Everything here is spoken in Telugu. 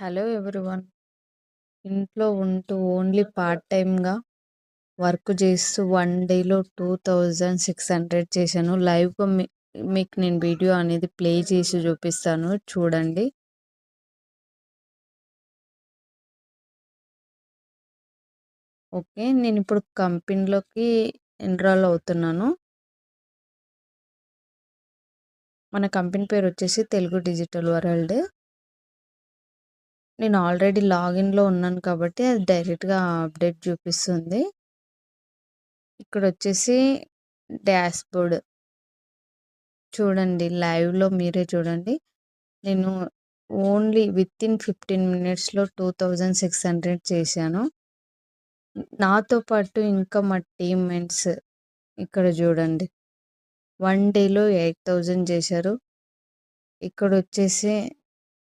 Hello everyone. ఇంట్లో ఉంటూ ఓన్లీ పార్ట్ టైమ్గా వర్క్ చేస్తూ వన్ డేలో టూ థౌజండ్ సిక్స్ హండ్రెడ్ చేశాను. లైవ్గా మీ మీకు నేను వీడియో అనేది ప్లే చేసి చూపిస్తాను. చూడండి. ఓకే నేను ఇప్పుడు కంపెనీలోకి ఎన్రాల్ అవుతున్నాను. మన కంపెనీ పేరు వచ్చేసి తెలుగు డిజిటల్ వరల్డ్. నేను ఆల్రెడీ లాగిన్లో ఉన్నాను కాబట్టి అది డైరెక్ట్గా అప్డేట్ చూపిస్తుంది. ఇక్కడ వచ్చేసి డాష్బోర్డ్. చూడండి లైవ్లో మీరే చూడండి. నేను ఓన్లీ విత్ ఇన్ ఫిఫ్టీన్ మినిట్స్లో టూ థౌజండ్ సిక్స్ హండ్రెడ్ చేశాను. నాతో పాటు ఇంకా మా టీమ్మెంట్స్ ఇక్కడ చూడండి. వన్ డేలో ఎయిట్ థౌజండ్ చేశారు. ఇక్కడ వచ్చేసి